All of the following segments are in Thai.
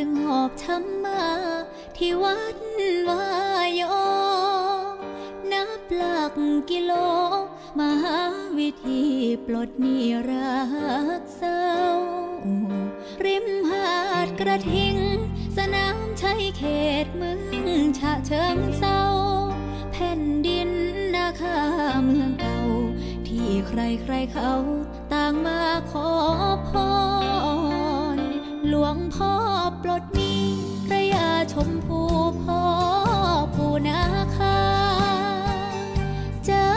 จึงหอบช้ำมา ที่วัดวายอนับหลักกิโลมาหาวิธีปลดหนี้รักเศร้า ริมหาดกระทิง สนามชัยเขตเมืองฉะเชิงเศร้า แผ่นดินนาคาเมืองเก่า ที่ใครใครๆเขาต่างมาขอพรหลวงพ่อ ปลดนี้พระยาชมพูพ่อปูนาคา เจ้า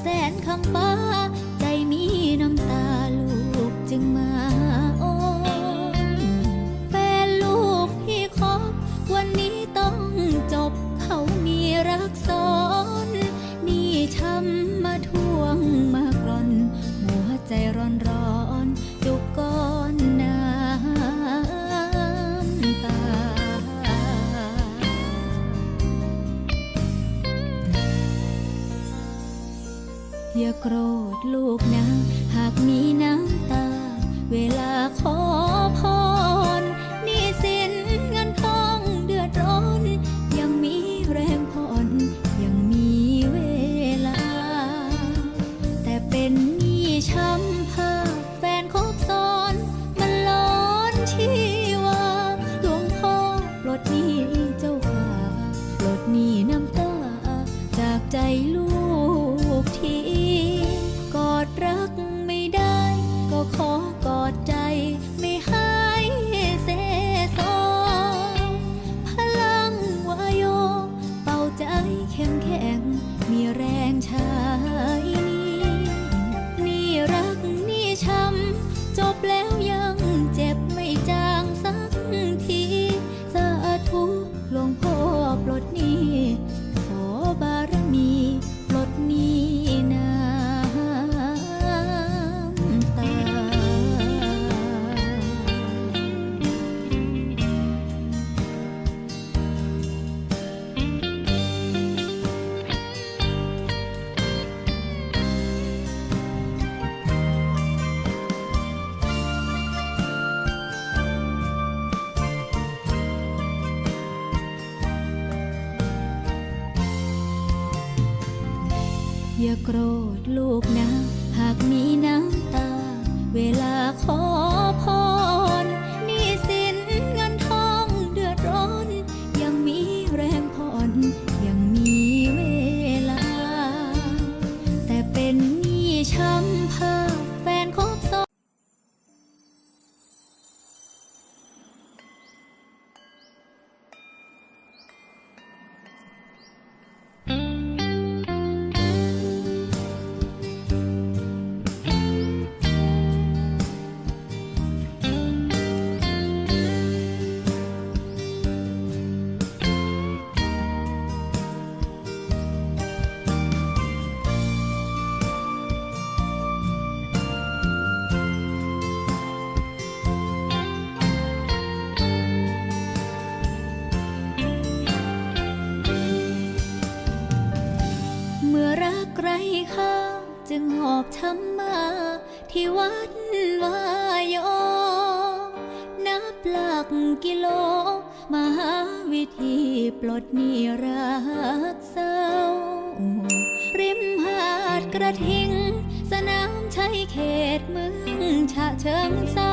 แสนคำป้า อย่าโกรธลูกนะ หากมีน้ำตา อย่าโกรธลูกนะ จึงหอบช้ำมา ที่วัดวายอ นับหลักกิโลมาหาวิธีปลดหนี้รักเศร้า ริมหาดกระทิง สนามชัยเขตเมืองฉะเชิงเศร้า